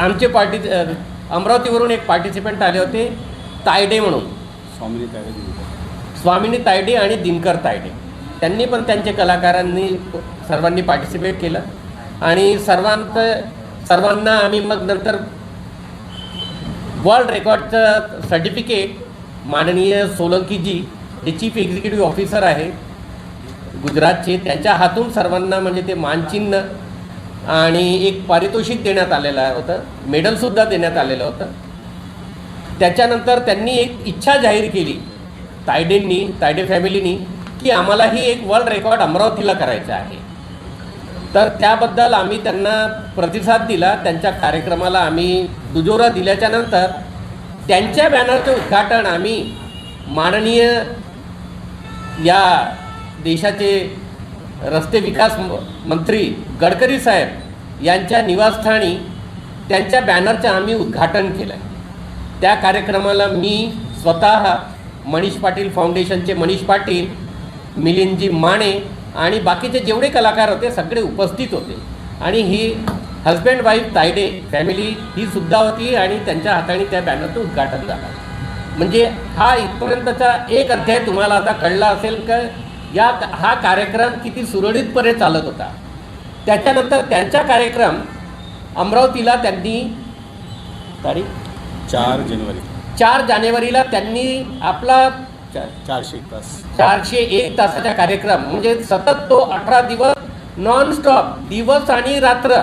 आमचे पार्टी अमरावतीवरून एक पार्टिसिपंट आले होते तायडे म्हणून. स्वामिनी तायडे. स्वामिनी तायडे आणि दिनकर तायडे. त्यांनी पण त्यांचे कलाकारांनी सर्वांनी पार्टिसिपेट केलं. आणि सर्वांत सर्वांना आम्ही मग नंतर वर्ल्ड रेकॉर्डचं सर्टिफिकेट माननीय सोलंकीजी जे चीफ एक्झिक्युटिव्ह ऑफिसर आहे गुजरातचे त्यांच्या हातून सर्वांना म्हणजे ते मानचिन्ह आणि एक पारितोषिक देण्यात आलेलं होतं. मेडलसुद्धा देण्यात आलेलं होतं. त्याच्यानंतर त्यांनी एक इच्छा जाहीर केली तायडेंनी तायडे फॅमिलीनी की आम्हालाही एक वर्ल्ड रेकॉर्ड अमरावतीला करायचं आहे. तर त्याबद्दल आम्ही त्यांना प्रतिसाद दिला त्यांच्या कार्यक्रमाला आम्ही दुजोरा दिल्याच्या नंतर त्यांच्या बॅनरचं उद्घाटन आम्ही माननीय या देशाचे रस्ते विकास मंत्री गडकरी साहेब यांच्या निवासस्थानी त्यांच्या बॅनरचं आम्ही उद्घाटन केलं त्या कार्यक्रमाला मी स्वतः मनीष पाटील फाउंडेशनचे मनीष पाटील मिलिंदजी माने आणि बाकीचे जेवढे कलाकार होते सगळे उपस्थित होते. आणि ही हजबंड वाईफ तायडे फॅमिली ही सुद्धा होती आणि त्यांच्या हाताने त्या बॅनरचं उद्घाटन झालं. म्हणजे हा इथपर्यंतचा एक अध्याय तुम्हाला आता कळला असेल का? या हा कार्यक्रम किती सुरळीतपणे चालत होता. त्याच्यानंतर त्यांचा कार्यक्रम अमरावतीला त्यांनी तारीख? चार जानेवारी. चार जानेवारीला त्यांनी आपला चारशे एक तास. चारशे एक तासाचा कार्यक्रम म्हणजे सतत तो अठरा दिवस नॉन स्टॉप दिवस आणि रात्र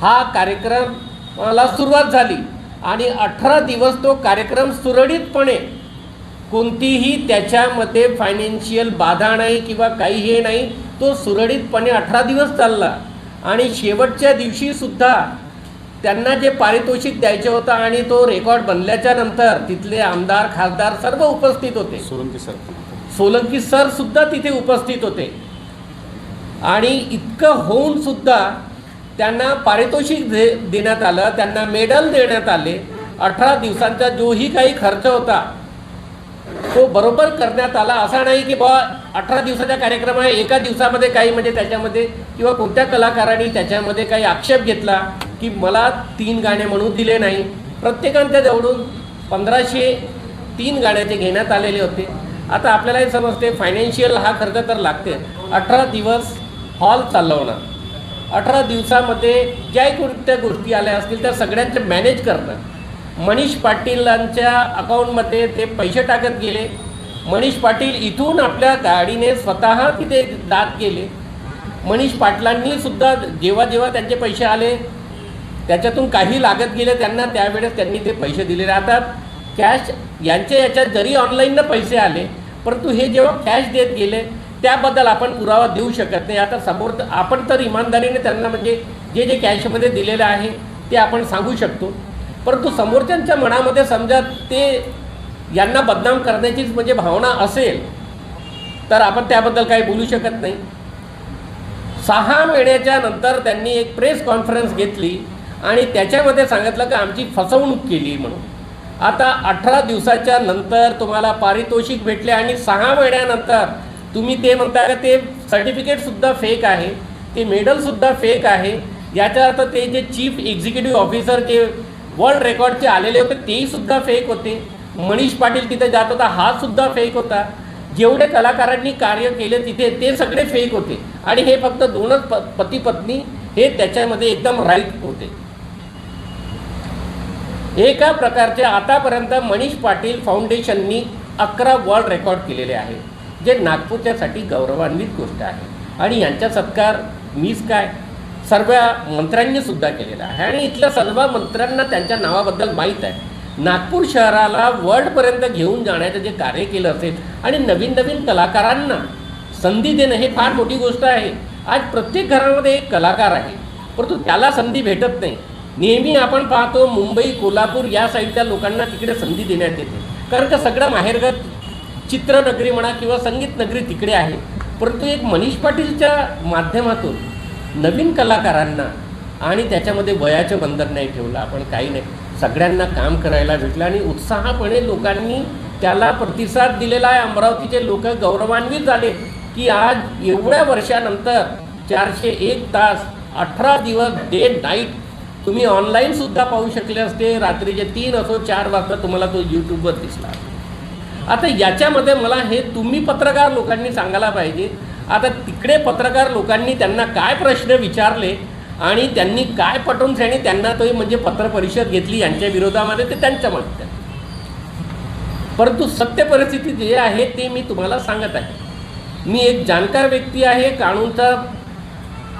हा कार्यक्रमाला सुरुवात झाली. आणि अठरा दिवस तो कार्यक्रम सुरळीतपणे कोणतीही त्याच्यामध्ये फायनान्शियल बाधा नाही किंवा काही हे नाही तो सुरळीतपणे अठरा दिवस चालला. आणि शेवटच्या दिवशीसुद्धा त्यांना जे पारितोषिक द्यायचे होतं आणि तो रेकॉर्ड बनल्याच्या नंतर तिथले आमदार खासदार सर्व उपस्थित होते. सोलंकी सर. सोलंकी सर सुद्धा तिथे उपस्थित होते. आणि इतकं होऊन सुद्धा त्यांना पारितोषिक दे देण्यात आलं त्यांना मेडल देण्यात आले. अठरा दिवसांचा जोही काही खर्च होता. तो बरोबर करण्यात आला. असा नाही की बा अठरा दिवसाचा कार्यक्रम आहे एका दिवसामध्ये काही म्हणजे त्याच्यामध्ये किंवा कोणत्या कलाकारांनी त्याच्यामध्ये काही आक्षेप घेतला की मला तीन गाणे म्हणू दिले नाही. प्रत्येकांच्या जवळून पंधराशे तीन गाण्याचे घेण्यात आलेले होते. आता आपल्यालाही समजते फायनान्शियल हा खर्च तर लागते अठरा दिवस हॉल चालवणं. अठरा दिवसामध्ये ज्या कोणत्या गोष्टी आल्या असतील त्या सगळ्यांचे मॅनेज करणं. मनीष पाटीलांच्या अकाउंटमध्ये ते पैसे टाकत गेले. मनीष पाटील इथून आपल्या गाडीने स्वतः तिथे दात केले. मनीष पाटलांनी सुद्धा जेव्हा जेव्हा त्यांचे पैसे आले त्याच्यातून काही लागत गेले त्यांना त्यावेळेस त्यांनी ते पैसे दिले राहतात. कॅश यांच्या याच्यात जरी ऑनलाईननं पैसे आले परंतु हे जेव्हा कॅश देत गेले त्याबद्दल आपण पुरावा देऊ शकत नाही. आता समोर तर- आपण तर इमानदारीने त्यांना म्हणजे जे जे कॅशमध्ये दिलेलं आहे ते आपण सांगू शकतो. परंतु समोरच्यांच्या मनामध्ये समजा ते यांना बदनाम करण्याचीच म्हणजे भावना असेल तर आपण त्याबद्दल काही बोलू शकत नाही. सहा महिन्याच्या नंतर त्यांनी एक प्रेस कॉन्फरन्स घेतली आणि त्याच्यामध्ये सांगितलं की आमची फसवणूक केली म्हणून. आता अठरा दिवसाच्या नंतर तुम्हाला पारितोषिक भेटले आणि सहा महिन्यानंतर तुम्ही ते म्हणता का ते सर्टिफिकेटसुद्धा फेक आहे ते मेडलसुद्धा फेक आहे. याच्या अर्थ ते जे चीफ एक्झिक्युटिव्ह ऑफिसर जे वर्ल्ड रेकॉर्डचे आलेले होते तेही सुद्धा फेक होते. मनीष पाटील तिथे जात होता हा सुद्धा फेक होता. जेवढे कलाकारांनी कार्य केले तिथे ते सगळे फेक होते. आणि हे फक्त दोनच प पती पत्नी हे त्याच्यामध्ये एकदम राईट होते. एका प्रकारचे आतापर्यंत मनीष पाटील फाउंडेशननी अकरा वर्ल्ड रेकॉर्ड केलेले आहे जे नागपूरच्यासाठी गौरवान्वित गोष्ट आहे. आणि यांचा सत्कार मीच काय? सर्व मंत्र्यांनी सुद्धा केलेला आहे. आणि इथल्या सर्व मंत्र्यांना त्यांच्या नावाबद्दल माहीत आहे. नागपूर शहराला वर्ल्डपर्यंत घेऊन जाण्याचं जे कार्य केलं असेल आणि नवीन नवीन कलाकारांना संधी देणं हे फार मोठी गोष्ट आहे. आज प्रत्येक घरामध्ये एक कलाकार आहे. परंतु त्याला संधी भेटत नाही. नेहमी आपण पाहतो मुंबई कोल्हापूर या साईडच्या लोकांना तिकडे संधी देण्यात येते. कारण का सगळं माहेरघर चित्रनगरी म्हणा किंवा संगीत नगरी तिकडे आहे. परंतु एक मनीष पाटीलच्या माध्यमातून नवीन कलाकारांना आणि त्याच्यामध्ये वयाचं बंधन नाही ठेवलं आपण काही नाही. सगळ्यांना काम करायला भेटलं आणि उत्साहपणे लोकांनी त्याला प्रतिसाद दिलेला आहे. अमरावतीचे लोक गौरवान्वित झाले की आज एवढ्या वर्षानंतर चारशे एक तास अठरा दिवस डे नाईट तुम्ही ऑनलाईनसुद्धा पाहू शकले असते. रात्रीचे तीन असो चार वाजता तुम्हाला तो यूट्यूबवर दिसला. आता याच्यामध्ये मला हे तुम्ही पत्रकार लोकांनी सांगायला पाहिजे आता तिकडे पत्रकार लोकांनी त्यांना काय प्रश्न विचारले आणि त्यांनी काय पटवून आणि त्यांना तो म्हणजे पत्रपरिषद घेतली यांच्या विरोधामध्ये ते त्यांच्या मत परंतु सत्य परिस्थिती जे आहे ते मी तुम्हाला सांगत आहे. मी एक जाणकार व्यक्ती आहे कानूनचा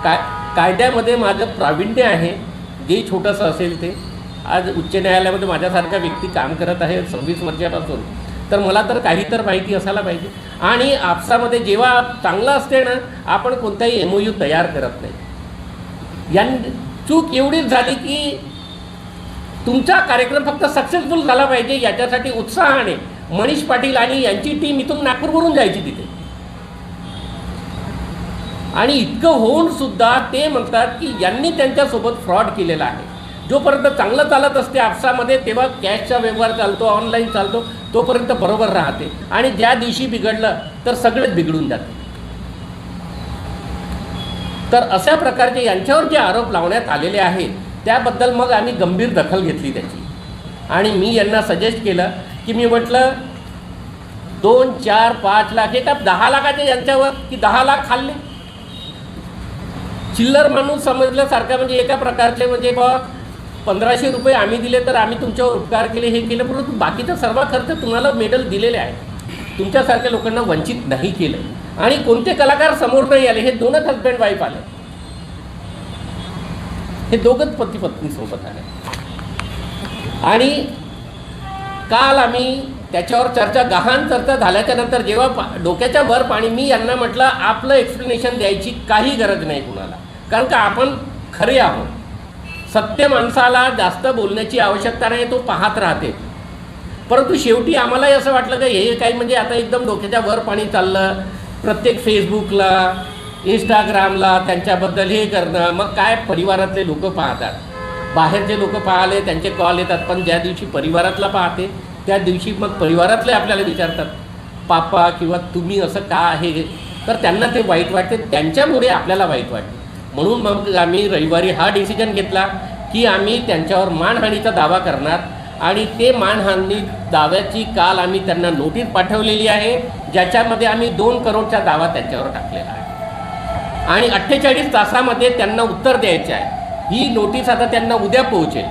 काय कायद्यामध्ये माझं प्रावीण्य आहे. जे छोटंसं असेल ते. आज उच्च न्यायालयामध्ये माझ्यासारखा व्यक्ती काम करत आहे सव्वीस वर्षापासून. तर मला तर काही तर माहिती असायला पाहिजे. आणि आपसामध्ये जेव्हा चांगलं असते ना आपण कोणताही एम यू तयार करत नाही. यां चूक एवढीच झाली की तुमचा कार्यक्रम फक्त सक्सेसफुल झाला पाहिजे याच्यासाठी उत्साहाने मनीष पाटील आणि यांची टीम इथून नागपूरवरून जायची तिथे. आणि इतकं होऊन सुद्धा ते म्हणतात की यांनी त्यांच्यासोबत फ्रॉड केलेला आहे. जोपर्यंत चांगलं चालत असते आपसामध्ये तेव्हा कॅशचा व्यवहार चालतो ऑनलाईन चालतो तोपर्यंत बरोबर राहते. आणि ज्या दिवशी बिघडलं तर सगळेच बिघडून जाते. तर अशा प्रकारचे यांच्यावर जे आरोप लावण्यात आलेले आहेत त्याबद्दल मग आम्ही गंभीर दखल घेतली त्याची. आणि मी यांना सजेस्ट केलं की मी म्हटलं दोन चार पाच लाख हे का दहा लाखाचे यांच्यावर की दहा लाख खाल्ले? चिल्लर माणूस समजल्यासारखा म्हणजे एका प्रकारचे म्हणजे बघ पंधराशे रुपये आम्ही दिले तर आम्ही तुमच्यावर उपकार केले हे केलं परंतु बाकीचा सर्व खर्च तुम्हाला मेडल दिलेले आहे तुमच्यासारख्या लोकांना वंचित नाही केलं. आणि कोणते कलाकार समोर नाही आले हे दोनच हजबंड वाईफ आले. हे दोघंच पती पत्नी सोबत आले. आणि काल आम्ही त्याच्यावर चर्चा गहाण चर्चा झाल्याच्यानंतर जेव्हा पा डोक्याच्या वर पाणी मी यांना म्हटलं आपलं एक्सप्लेनेशन द्यायची काही गरज नाही कुणाला. कारण का आपण खरे आहोत. सत्य माणसाला जास्त बोलण्याची आवश्यकता नाही तो पाहत राहते. परंतु शेवटी आम्हालाही असं वाटलं का हे काही म्हणजे आता एकदम डोक्याच्या वर पाणी चाललं. प्रत्येक फेसबुकला इंस्टाग्रामला त्यांच्याबद्दल हे करणं मग काय परिवारातले लोक पाहतात? बाहेरचे लोक पाहले त्यांचे कॉल येतात पण ज्या दिवशी परिवारातला पाहते त्या दिवशी मग परिवारातले आपल्याला विचारतात पापा किंवा तुम्ही असं का आहे? तर त्यांना ते वाईट वाटते त्यांच्यामुळे आपल्याला वाईट वाटते. म्हणून मग आम्ही रविवारी हा डिसिजन घेतला की आम्ही त्यांच्यावर मानहानीचा दावा करणार. आणि ते मानहानी दाव्याची काल आम्ही त्यांना नोटीस पाठवलेली आहे ज्याच्यामध्ये आम्ही दोन करोडचा दावा त्यांच्यावर टाकलेला आहे. आणि अठ्ठेचाळीस तासामध्ये त्यांना उत्तर द्यायचे आहे. ही नोटीस आता त्यांना उद्या पोहोचेल.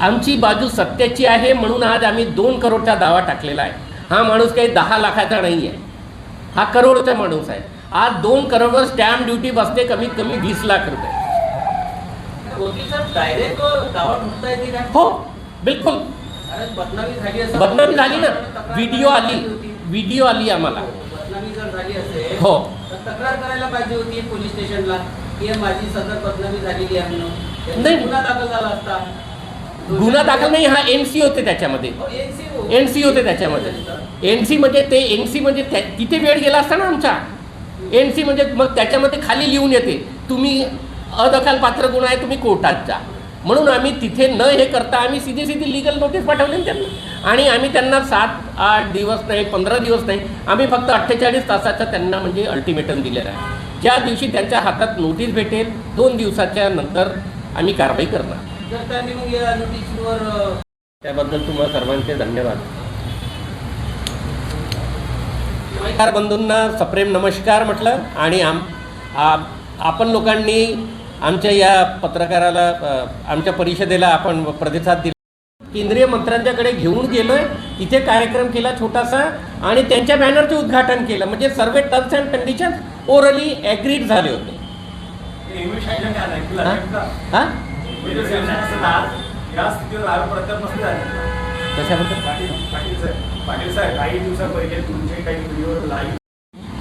आमची बाजू सत्याची आहे म्हणून आज आम्ही दोन करोडचा दावा टाकलेला आहे. हा माणूस काही दहा लाखाचा नाही आहे हा करोडचा माणूस आहे आज दोन करोडवर स्टॅम्प ड्युटी बसते कमीत कमी वीस लाख रुपये. हो बिलकुल. बदनामी झाली असं बदनामी झाली ना. व्हिडिओ आली. व्हिडिओ आली आम्हाला. हो तर तक्रार करायला पाहिजे होती पोलीस स्टेशनला की हे माझी सदर बदनामी झालेली आहे नाही. गुन्हा दाखल झाला असता. गुन्हा दाखल नाही हा एन सी होते त्याच्यामध्ये. NC हो. एन सी होते. त्याच्यामध्ये. एन सी म्हणजे ते एन सी म्हणजे त्या- तिथे वेळ गेला असता ना आमचा. एन सी म्हणजे मग त्याच्यामध्ये खाली लिहून येते तुम्ही अदखलपात्र गुन्हा आहे तुम्ही कोर्टात जा. म्हणून आम्ही तिथे न हे करता आम्ही सीधी सीधी लिगल नोटीस पाठवली त्यांना. आणि आम्ही त्यांना सात आठ दिवस नाही पंधरा दिवस नाही आम्ही फक्त अठ्ठेचाळीस तासाचा त्यांना म्हणजे अल्टिमेटम दिलेला आहे. ज्या दिवशी त्यांच्या हातात नोटीस भेटेल दोन दिवसाच्या नंतर आम्ही कारवाई करणार. जर त्यांनी मग या नोटीसवर त्याबद्दल तुम्हाला सर्वांचे धन्यवाद. नमस्कार बंधूंना सप्रेम नमस्कार म्हटलं आणि आम आपण लोकांनी आमच्या या पत्रकाराला आमच्या परिषदेला आपण प्रतिसाद दिला. केंद्रीय मंत्र्यांच्याकडे घेऊन गेलोय तिथे कार्यक्रम केला छोटासा आणि त्यांच्या बॅनरचे उद्घाटन केलं. म्हणजे सर्व terms and condition orally agreed झाले होते. हा? या स्थितीवर आरोप नसते झाले पाटील साहेब काही दिवसापहिले तुमचे काही व्हिडिओ लाईव्ह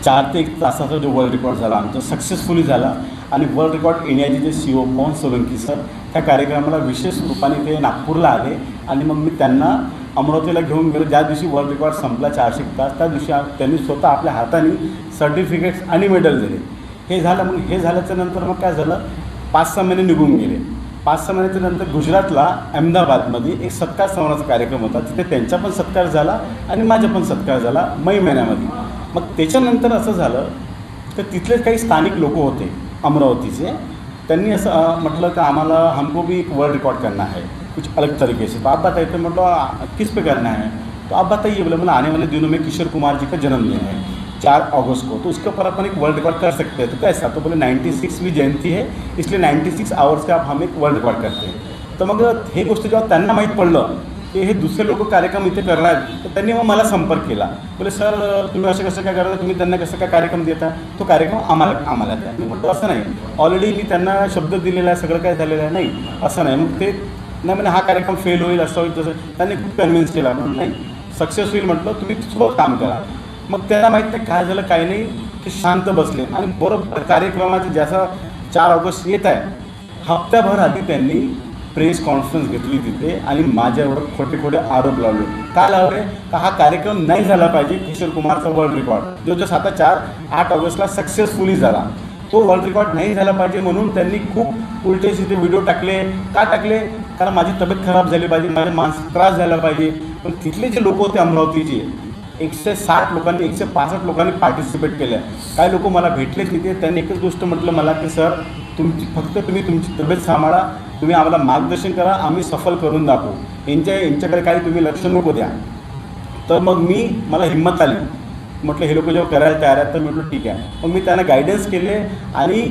चार ते एक तासाचा जो वर्ल्ड रेकॉर्ड झाला आमचा सक्सेसफुली झाला. आणि वर्ल्ड रेकॉर्ड येण्याचे जे C O Pawan Solanki sir त्या कार्यक्रमाला विशेष रूपाने ते नागपूरला आले. आणि मग मी त्यांना अमरावतीला घेऊन गेलो. ज्या दिवशी वर्ल्ड रेकॉर्ड संपला चारशे एक तास त्या दिवशी त्यांनी स्वतः आपल्या हाताने सर्टिफिकेट्स आणि मेडल दिले. हे झालं मग हे झाल्याच्यानंतर मग काय झालं? पाच सहा महिने निघून गेले. पाच सहा महिन्याच्या नंतर गुजरातला अहमदाबादमध्ये एक सत्कार समारंभाचा कार्यक्रम होता. तिथे त्यांचा पण सत्कार झाला आणि माझा पण सत्कार झाला मै महिन्यामध्ये. मग त्याच्यानंतर असं झालं तर तिथले काही स्थानिक लोक होते अमरावतीचे. त्यांनी असं म्हटलं की आम्हाला हमको भी एक वर्ल्ड रिकॉर्ड करना है कुछ अलग तरीके से. तो आप बताइए तो मतलब किस पे करना है? तो आप बताइए बोले बोला आने वाले दिनों में किशोर कुमार जी का जन्मदिन है. चार अगस्त को। तो उसके ऊपर अपन एक वर्ल्ड रिकॉर्ड कर सकते हैं। तो कैसा? तो बोले 96वी जयंती है इसलिए 96 आवर्स का आप हम एक वर्ल्ड रिकॉर्ड करते हैं। तर मग हे गोष्ट जेव्हा त्यांना माहीत पडलं की हे दुसरे लोक कार्यक्रम इथे करणार आहेत, तर त्यांनी मग मला संपर्क केला. बोले सर तुम्ही असं कसं काय करता? तुम्ही त्यांना कसं काय कार्यक्रम देता? तो कार्यक्रम आम्हाला आम्हाला द्या. मी म्हटलं असं नाही. ऑलरेडी मी त्यांना शब्द दिलेला आहे सगळं काय झालेलं आहे नाही. असं नाही. मग ते नाही म्हणजे हा कार्यक्रम फेल होईल असं होईल तसं. त्यांनी खूप कन्व्हिन्स केला. म्हणून नाही. सक्सेस होईल म्हटलं तुम्ही स्वतः काम करा. मग त्यांना माहीत नाही काय झालं काय नाही ते शांत बसले. आणि बरोबर कार्यक्रमाचं ज्याचा चार ऑगस्ट येत आहे हप्त्याभर आधी त्यांनी प्रेस कॉन्फरन्स घेतली तिथे आणि माझ्यावर खोटे खोटे आरोप लावले. काय लावले? का हा कार्यक्रम नाही झाला पाहिजे? किशोर कुमारचा वर्ल्ड रेकॉर्ड जो जस आता चार आठ ऑगस्टला सक्सेसफुली झाला. तो वर्ल्ड रेकॉर्ड नाही झाला पाहिजे म्हणून त्यांनी खूप उलटे तिथे व्हिडिओ टाकले. का टाकले? कारण माझी तब्येत खराब झाली पाहिजे माझ्या मानसिक त्रास झाला पाहिजे. पण तिथले जे लोक होते अमरावतीचे एकशे साठ लोकांनी एकशे पासष्ट लोकांनी पार्टिसिपेट केलं काही लोक मला भेटले तिथे त्यांनी एकच गोष्ट म्हटलं मला की सर तुमची फक्त तुम्ही तुमची तब्येत सांभाळा. तुम्ही आम्हाला मार्गदर्शन करा. आम्ही सफल करून दाखवू. यांच्या यांच्याकडे काही तुम्ही लक्ष नको द्या. तर मग मी मला हिंमत आली. म्हटलं हे लोक जेव्हा करायला तयार आहेत तर म्हटलं ठीक आहे. मग मी त्यांना गायडन्स केले आणि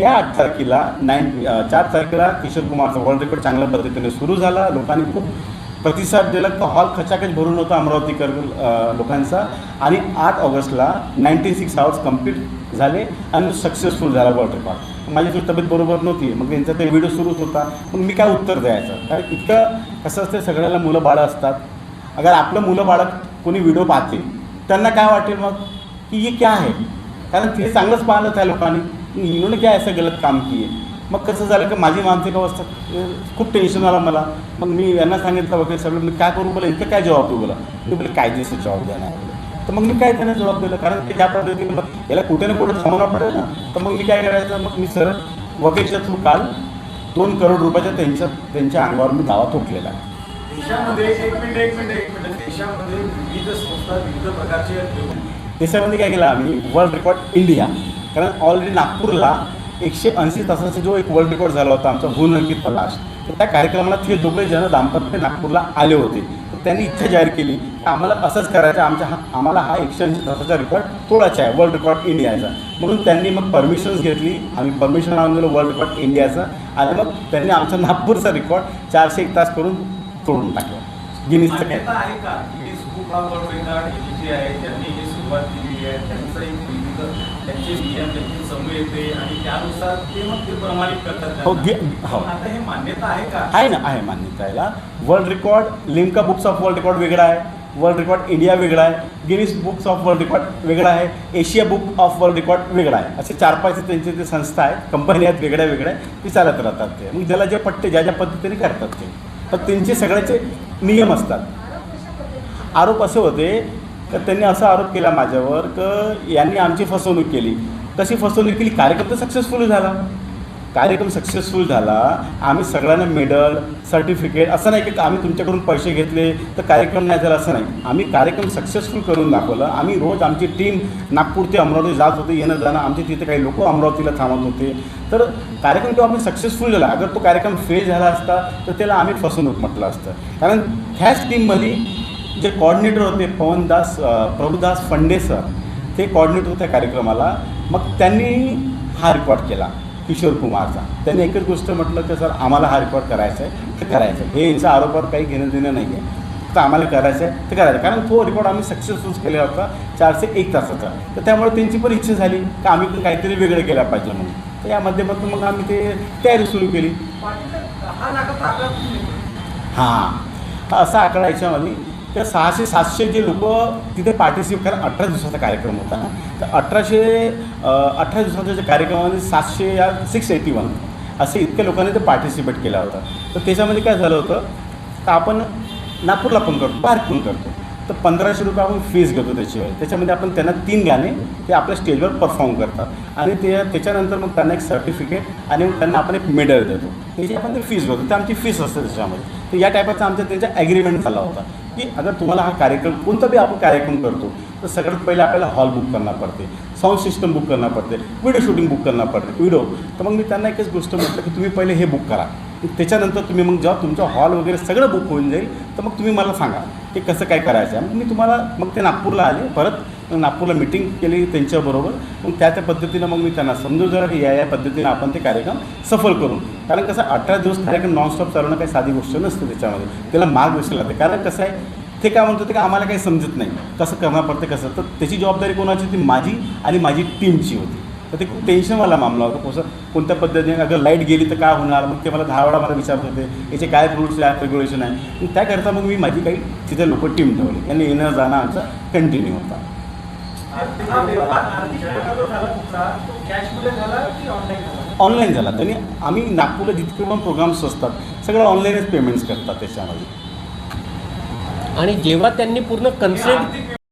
या आठ तारखेला नाईन चार तारखेला किशोर कुमारचा वर्ल्ड रेकॉर्ड चांगल्या पद्धतीने सुरू झाला. लोकांनी खूप प्रतिसाद दिला तर हॉल खचाखच भरून होता अमरावतीकर लोकांचा. आणि आठ ऑगस्टला नाईन्टी सिक्स आवर्स कंप्लीट झाले आणि सक्सेसफुल झाला वॉटर पार्क. माझी तब्येत बरोबर नव्हती मग त्यांचा ते व्हिडिओ सुरूच होता. मग मी काय उत्तर द्यायचं? कारण इतकं कसं असतं सगळ्याला मुलं बाळं असतात. अगर आपलं मुलं बाळं कोणी व्हिडिओ पाहते त्यांना काय वाटेल मग? की हे क्या आहे? कारण ते चांगलंच पाहिलं त्या लोकांनी. इन्होने क्या असं गलत काम किए मग कसं झालं की माझी मानसिक अवस्था खूप टेन्शन आला मला. मग मी यांना सांगितलं वगैरे सगळं मी काय करू बोला इतकं काय जबाब देऊ बोला मी बोले कायदेशीर देणार आहे? बोले. तर मग मी काय त्यांना जबाब दिला? कारण ते ज्या पद्धतीने मग याला कुठे ना कुठे थांबवणं पडेल ना. तर मग मी काय करायचं? मग मी सरळ वकीलच्या थ्रू काल दोन करोड रुपयाच्या त्यांच्या त्यांच्या अंगावर मी दावा ठोकलेला आहे देशामध्ये एक मिनिट एक मिनिट एक मिनिट. देशामध्ये विविध संस्था विविध प्रकारचे त्याच्यामध्ये काय केलं? आम्ही वर्ल्ड रेकॉर्ड इंडिया कारण ऑलरेडी नागपूरला एकशे ऐंशी तासाचा जो एक वर्ल्ड रेकॉर्ड झाला होता आमचा भून अंकित प्रकाश तर त्या कार्यक्रमाला ते दोघे जण दाम्पत्य नागपूरला आले होते. तर त्यांनी इच्छा जाहीर केली की आम्हाला असंच करायचं आमच्या हा आम्हाला हा एकशे ऐंशी तासाचा रेकॉर्ड तोडायचा आहे वर्ल्ड रेकॉर्ड इंडियाचा. म्हणून त्यांनी मग परमिशन्स घेतली आम्ही परमिशन आणून दिलं वर्ल्ड रेकॉर्ड इंडियाचं. आणि मग त्यांनी आमचा नागपूरचा रेकॉर्ड चारशे एक तास करून तोडून टाकला. गिनीजचं काय? हे जे आहे. त्यांचं एक विविध त्यांचे नियम त्यांची समूह येते आणि त्यानुसार ते मग ते प्रमाणित करतात हो. गे- हो. पण आता हे मान्यता आहे का? आहे ना आहे मान्यता याला world record Limca books of world record वेगळा आहे. वर्ल्ड रेकॉर्ड इंडिया वेगळा आहे. Guinness books of world record वेगळा आहे. Asia book of world record वेगळा आहे. असे चार पाच त्यांचे ते संस्था आहेत कंपनी आहेत वेगळ्या वेगळ्या ती चालत राहतात ते. मग ज्याला जे पट्टे ज्या ज्या पद्धतीने करतात ते. तर त्यांचे सगळ्याचे नियम असतात. आरोप असे होते तर त्यांनी असा आरोप केला माझ्यावर क यांनी आमची फसवणूक केली. कशी फसवणूक केली? कार्यक्रम तर सक्सेसफुल झाला. कार्यक्रम सक्सेसफुल झाला. आम्ही सगळ्यांना मेडल सर्टिफिकेट असं नाही की आम्ही तुमच्याकडून पैसे घेतले तर कार्यक्रम नाही झाला असं नाही. आम्ही कार्यक्रम सक्सेसफुल करून दाखवलं. आम्ही रोज आमची टीम नागपूर ते अमरावती जात होते येणं जाणं. आमचे तिथे काही लोक अमरावतीला थांबत होते. तर कार्यक्रम तो आम्ही सक्सेसफुल झाला. अगर तो कार्यक्रम फेल झाला असता तर त्याला आम्ही फसवणूक म्हटलं असतं. कारण ह्याच टीममध्ये जे कॉर्डिनेटर होते पवनदास प्रभुदास फंडे सर ते कॉर्डिनेटर होते कार्यक्रमाला. मग त्यांनी हा रेकॉर्ड केला किशोर कुमारचा. त्यांनी एकच गोष्ट म्हटलं की सर आम्हाला हा रेकॉर्ड करायचा आहे ते करायचं आहे हे यांच्या आरोपावर काही घेणं देणं नाही आहे तर आम्हाला करायचं आहे ते करायचं आहे. कारण तो रेकॉर्ड आम्ही सक्सेसफुल केलेला होता चारशे एक तासाचा. तर त्यामुळे त्यांची पण इच्छा झाली की आम्ही पण काहीतरी वेगळं केलं पाहिजे म्हणून. तर या माध्यमातून मग आम्ही ते तयारी सुरू केली. हा. असा आकडा याच्यामध्ये. त्या सहाशे सातशे जे लोक तिथे पार्टिसिपेट कारण अठरा दिवसाचा कार्यक्रम होता. ना तर अठराशे अठरा दिवसाच्या ज्या कार्यक्रमामध्ये सातशे या सिक्स एटी वन असे इतक्या लोकांनी ते पार्टिसिपेट केला होता. तर त्याच्यामध्ये काय झालं होतं तर आपण नागपूरला पण करतो बाहेर पण करतो. तर पंधराशे रुपये आपण फीस घेतो त्याच्यावर. त्याच्यामध्ये आपण त्यांना तीन गाणे ते आपल्या स्टेजवर परफॉर्म करतात. आणि ते त्याच्यानंतर मग त्यांना एक सर्टिफिकेट आणि मग त्यांना आपण एक मेडल देतो. त्याची आपण ते फीस घेतो ते आमची फीस असते त्याच्यामध्ये. तर या टाईपाचा आमचं त्यांचा ॲग्रीमेंट झाला होता. की अगर तुम्हाला हा कार्यक्रम कोणता बी आपण कार्यक्रम करतो तर सगळ्यात पहिले आपल्याला हॉल बुक करणं पडते. साऊंड सिस्टम बुक करणं पडते. व्हिडिओ शूटिंग बुक करणं पडते. व्हिडिओ तर मग मी त्यांना एकच गोष्ट म्हटलं की तुम्ही पहिले हे बुक करा. त्याच्यानंतर तुम्ही मग जेव्हा तुमचं हॉल वगैरे सगळं बुक होऊन जाईल तर मग तुम्ही मला सांगा की कसं काय करायचं. आहे मग मी तुम्हाला मग ते नागपूरला आले परत मग नागपूरला मिटिंग केली त्यांच्याबरोबर. मग त्या त्या पद्धतीनं मग मी त्यांना समजू जरा की या या पद्धतीनं आपण ते कार्यक्रम सफल करून कारण कसं अठरा दिवस कार्यक्रम नॉनस्टॉप चालवणं काही साधी गोष्ट नसते त्याच्यामध्ये त्याला मार्ग विसरला लागते कारण कसं आहे ते काय म्हणतो ते का आम्हाला काही समजत नाही कसं करणार पडतं कसं तर त्याची जबाबदारी कोणाची ती माझी आणि माझी टीमची होती तर ते खूप टेन्शनवाला मामला होता कसं कोणत्या पद्धतीने अगर लाइट गेली तर काय होणार मग ते मला दहा वेळा मला विचारत होते याचे काय रूल्स आहे रेग्युलेशन आहे त्याकरता मग मी माझी काही तिथे लोक टीम ठेवली त्यांनी येणं जाणं आमचा कंटिन्यू होता ऑनलाईन झाला. त्यांनी आम्ही नागपूरला जितके पण प्रोग्राम्स असतात सगळं ऑनलाईनच पेमेंट्स करतात त्याच्यामध्ये. आणि जेव्हा त्यांनी पूर्ण कन्सेंट आर्थिक